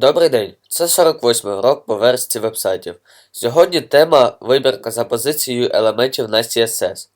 Добрий день, це 48-й урок по версії вебсайтів. Сьогодні тема вибірка за позицією елементів на CSS.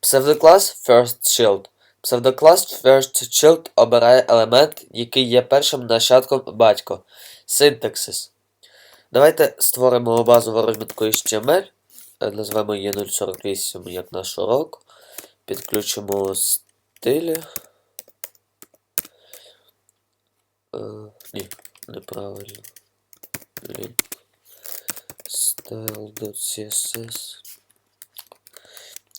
Псевдоклас FirstShield. Псевдоклас FirstShield обирає елемент, який є першим нащадком батько. Синтаксис. Давайте створимо базову розмітку HTML. Е, Назвемо її 048 як наш урок. Підключимо стилі. Е, ні, неправильно. Link style.css.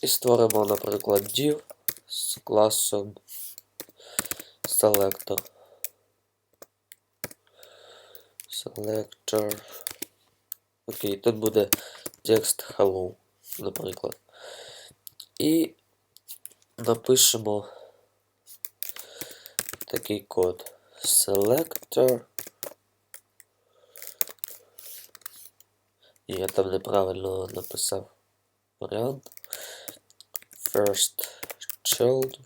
І створимо, наприклад, div з класом selector. Selector. Окей, тут буде текст hello, наприклад. І напишемо такий код. Selector. Я там неправильно написав варіант. First child.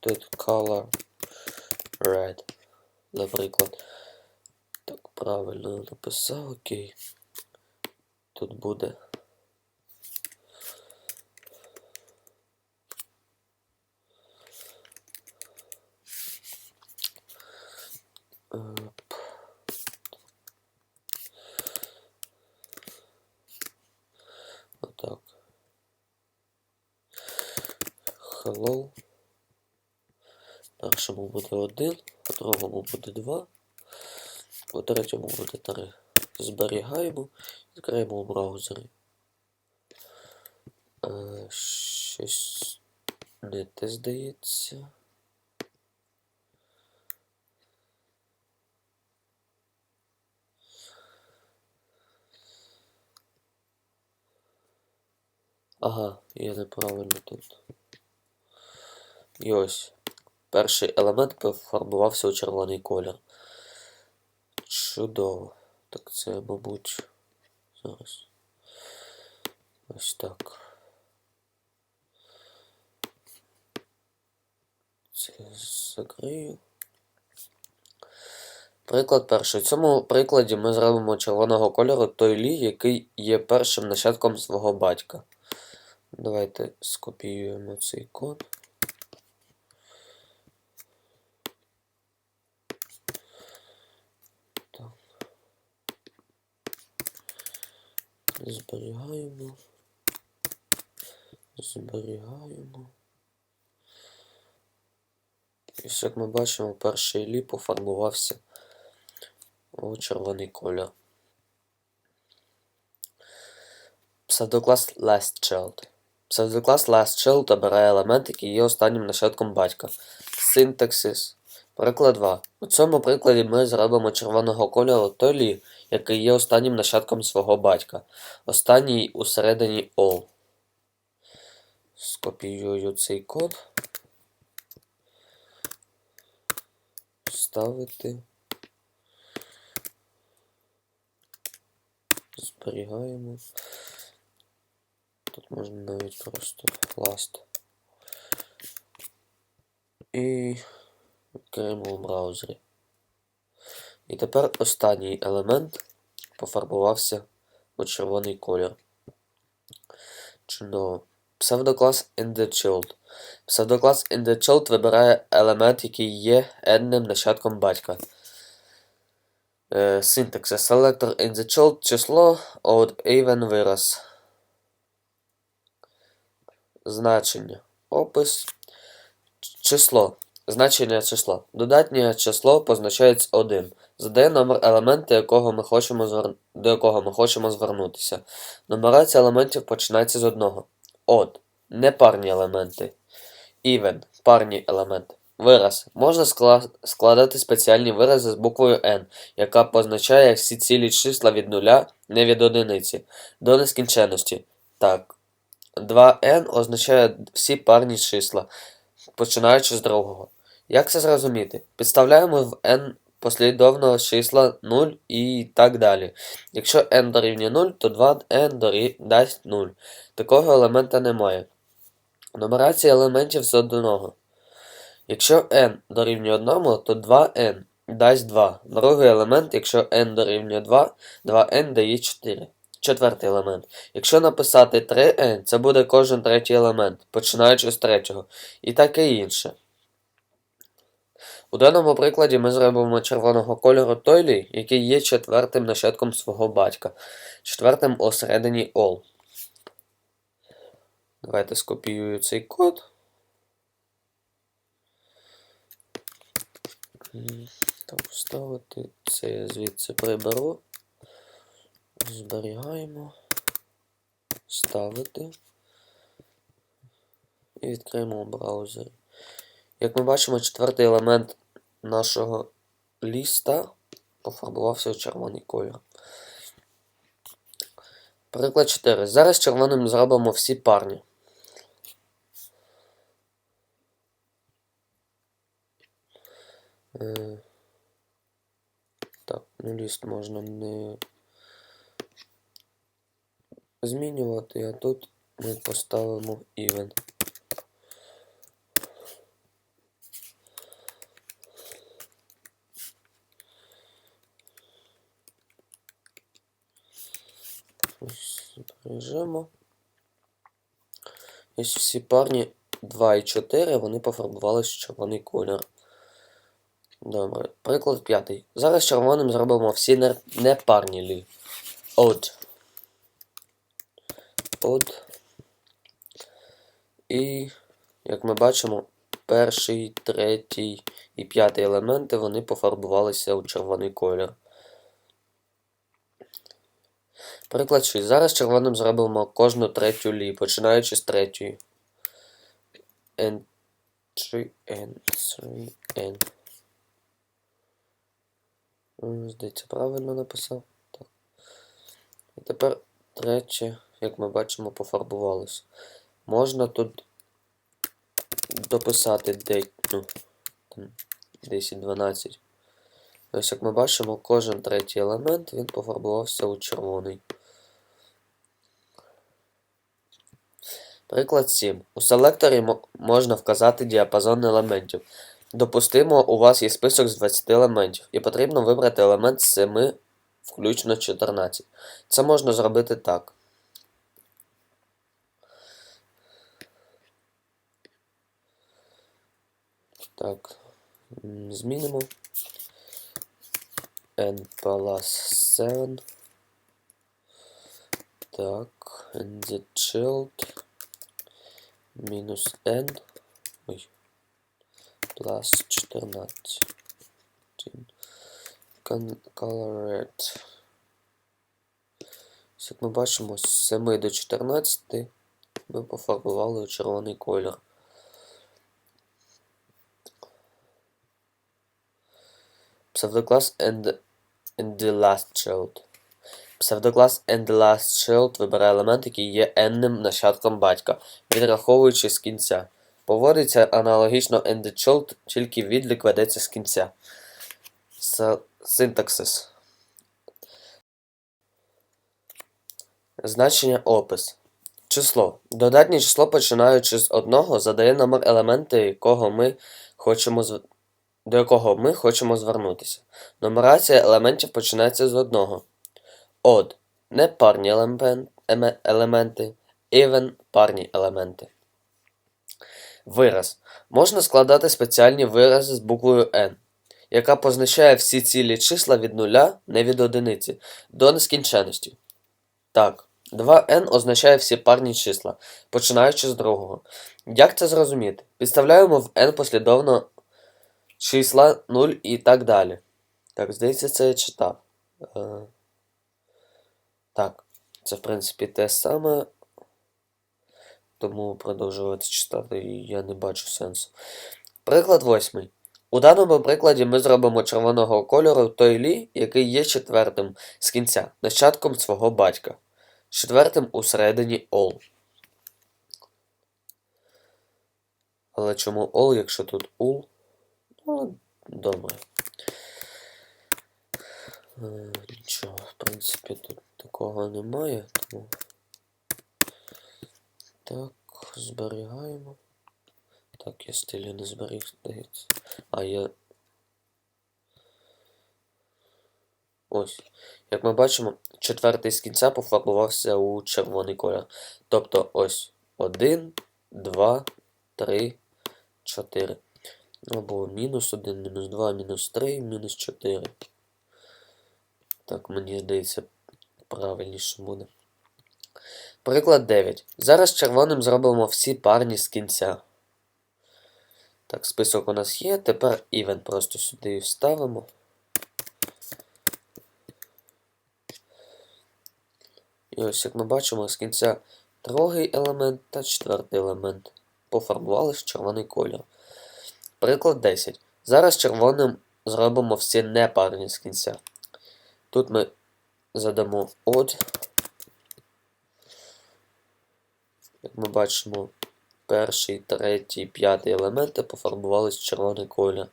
Тут color red. Наприклад. Так, правильно написав, окей. Тут буде. Hello. Першому буде один, у другому буде два, у третьому буде три. Зберігаємо, відкриємо у браузері. Е, щось не те здається. Ага, я неправильно тут. І ось. Перший елемент пофарбувався у червоний колір. Чудово. Так це, мабуть, зараз. Ось так. Це закрию. Приклад перший. В цьому прикладі ми зробимо червоного кольору той лі, який є першим нащадком свого батька. Давайте скопіюємо цей код. Зберігаємо. Зберігаємо. І як ми бачимо, перший лі пофарбувався у червоний колір. Псевдоклас LastChild. Псевдоклас LastChild обирає елемент, який є останнім нащадком батька. Синтаксис. Приклад 2. У цьому прикладі ми зробимо червоного кольору той лі, який є останнім нащадком свого батька. Останній усередині all. Скопіюю цей код. Ставити. Зберігаємо. Тут можна навіть просто last. І відкриємо у браузері. І тепер останній елемент пофарбувався у червоний колір. Чудово. Псевдоклас InTheChild. Псевдоклас InTheChild вибирає елемент, який є енним нащадком батька. Е, Синтаксис. Selector InTheChild число odd even вираз. Значення. Опис. Число. Значення числа. Додатнє число позначається 1. Задає номер елемента, якого ми хочемо звер... до якого ми хочемо звернутися. Нумерація елементів починається з одного. Odd. Непарні елементи. Even. Парні елементи. Вираз. Можна скла... складати спеціальні вирази з буквою N, яка позначає всі цілі числа від нуля, не від одиниці, до нескінченності. Так. 2n означає всі парні числа, починаючи з другого. Як це зрозуміти? Підставляємо в n послідовного числа 0 і так далі. Якщо n дорівнює 0, то 2n дасть 0. Такого елемента немає. Нумерація елементів з одного. Якщо n дорівнює 1, то 2n дасть 2. Другий елемент, якщо n дорівнює 2, 2n дає 4. Четвертий елемент. Якщо написати 3n, це буде кожен третій елемент, починаючи з третього. І таке інше. У даному прикладі ми зробимо червоного кольору той лі, який є четвертим нащадком свого батька, четвертим осередині all. Давайте скопіюю цей код. Так, вставити. Це я звідси приберу. Зберігаємо. Ставити. І відкриємо у браузері. Як ми бачимо, четвертий елемент нашого ліста пофарбувався у червоний колір. Приклад 4. Зараз червоним зробимо всі парні. Е, Так, ну ліст можна не змінювати, а тут ми поставимо even. Збережемо. Ось всі парні 2 і 4, вони пофарбувалися в червоний колір. Добре. Приклад п'ятий. Зараз червоним зробимо всі не- непарні лі. Odd. Odd. І, як ми бачимо, перший, третій і п'ятий елементи вони пофарбувалися у червоний колір. Приклад 6. Зараз червоним зробимо кожну третю лі, починаючи з третьої. N3, N3, N. Здається, правильно написав. Так. І тепер третє, як ми бачимо, пофарбувалося. Можна тут дописати де, ну, 10-12. Ось як ми бачимо, кожен третій елемент він пофарбувався у червоний. Приклад 7. У селекторі можна вказати діапазон елементів. Допустимо, у вас є список з 20 елементів, і потрібно вибрати елемент з 7, включно 14. Це можна зробити так. Так, змінимо. n plus 7. Так, and the child мінус n. Ой. Plus 14. Con- Colored. Ось Як ми бачимо, з 7 до 14 ми пофарбували червоний колір. Псевдоклас and, and the last child. Псевдоклас child вибирає елемент, який є n-ним нащадком батька, відраховуючи з кінця. Поводиться аналогічно and the child, тільки відлік ведеться з кінця. Синтаксис. Значення опис. Число. Додатнє число, починаючи з одного, задає номер елемента, якого ми хочемо зв... до якого ми хочемо звернутися. Нумерація елементів починається з одного. Odd – непарні елемент... елементи, even – парні елементи. Вираз. Можна складати спеціальні вирази з буквою n, яка позначає всі цілі числа від нуля, не від одиниці, до нескінченності. Так, 2n означає всі парні числа, починаючи з другого. Як це зрозуміти? Підставляємо в n послідовно числа 0 і так далі. Так, здається, це я читав. Так, це в принципі те саме. Тому продовжувати читати я не бачу сенсу. Приклад восьмий. У даному прикладі ми зробимо червоного кольору той лі, який є четвертим з кінця, нащадком свого батька. Четвертим у середині all. Але чому all, якщо тут ул? Ну, добре. Е, Нічого, в принципі, тут такого немає, тому. Так, зберігаємо. Так, я стилі не зберіг, здається. А я. Ось. Як ми бачимо, четвертий з кінця пофарбувався у червоний колір. Тобто ось 1, 2, 3, 4. Або мінус 1, мінус 2, мінус 3, мінус 4. Так, мені здається, правильніше буде. Приклад 9. Зараз червоним зробимо всі парні з кінця. Так, список у нас є. Тепер even просто сюди вставимо. І ось як ми бачимо, з кінця другий елемент та четвертий елемент пофарбували в червоний колір. Приклад 10. Зараз червоним зробимо всі непарні з кінця. Тут ми задамо odd. Як ми бачимо, перший, третій, п'ятий елементи пофарбувались в червоний колір.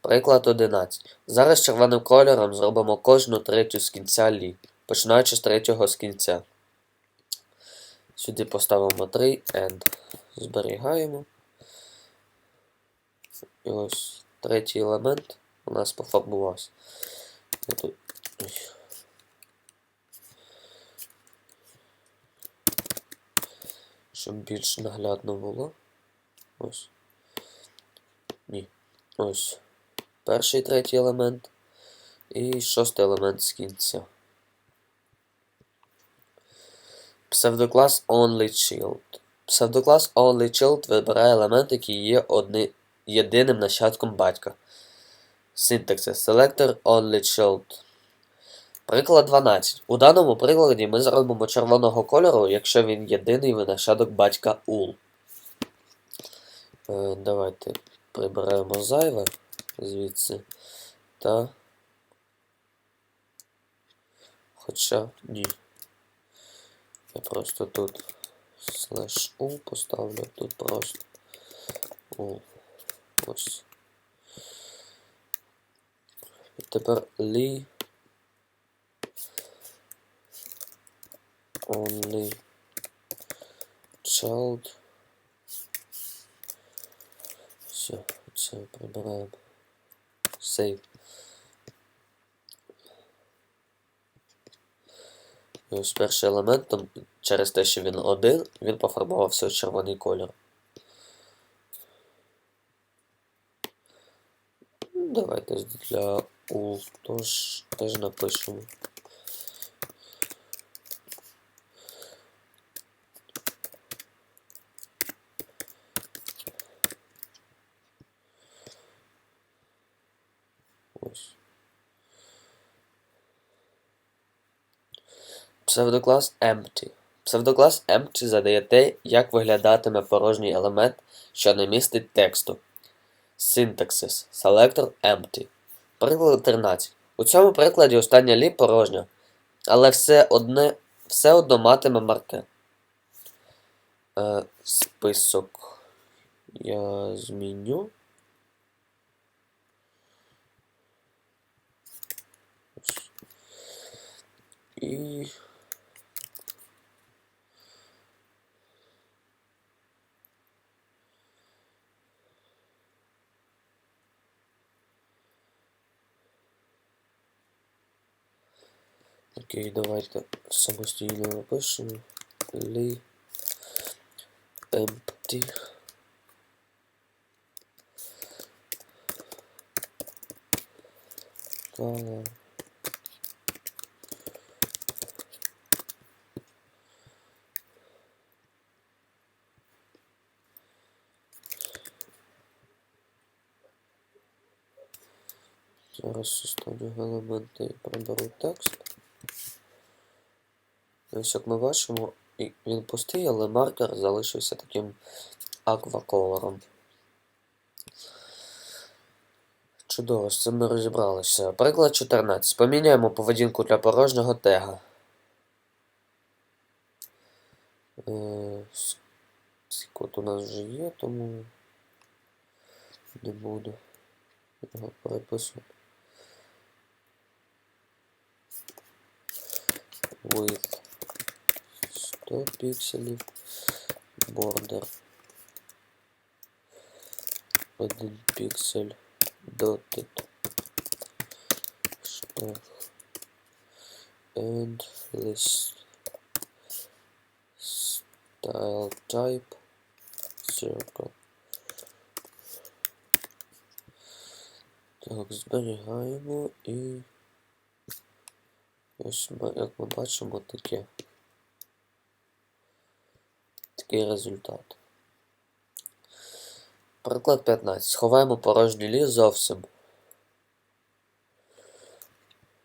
Приклад 11. Зараз червоним кольором зробимо кожну третю з кінця лі, починаючи з третього з кінця. Сюди поставимо 3 and. Зберігаємо. І ось третій елемент у нас пофарбувався. Я тут... ой. Щоб більш наглядно було. Ось. Ні. Ось. Перший третій елемент. І шостий елемент з кінця. Псевдоклас OnlyChild. Псевдоклас OnlyChild вибирає елемент, який є одни... єдиним нащадком батька. Синтаксис. Selector OnlyChild. Приклад 12. У даному прикладі ми зробимо червоного кольору, якщо він єдиний винащадок батька ул. Е, давайте приберемо зайве звідси. Та. Хоча ні. Я просто тут слеш ул поставлю, тут просто ул. Ось. І тепер лі. Only child. Все, це прибираємо. Save. І ось перший елемент, там, через те, що він один, він пофарбувався у червоний. Ну, Давайте для ул теж напишемо. Ось. Псевдоклас empty. Псевдоклас empty задає те, як виглядатиме порожній елемент, що не містить тексту. Синтаксис. Selector empty. Приклад 13. У цьому прикладі остання лі порожня, але все одне, все одно матиме марке. Е, список я зміню. І. Окей, давайте самостійно напишемо. Лі empty. Color. Зараз останнього елемента я приберу текст. Ось як ми бачимо, він пустий, але маркер залишився таким акваколором. Чудово, з цим ми розібралися. Приклад 14. Поміняємо поведінку для порожнього тега. Е, Код у нас вже є, тому не буду його переписувати. 100 пікселів border один піксель dotted штах and list style type circle. Так, зберігаємо і ось ми, як ми бачимо таке. Такий результат. Приклад 15. Сховаємо порожній ліс зовсім.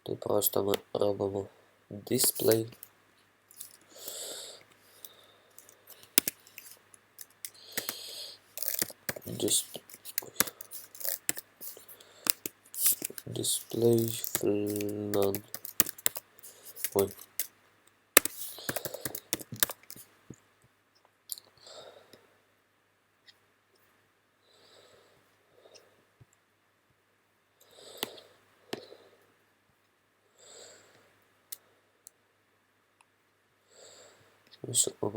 Тут просто ми робимо display. Display. Display none. Ой.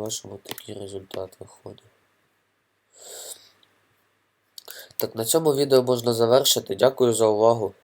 Бачимо, такий результат виходить. Так, на цьому відео можна завершити. Дякую за увагу.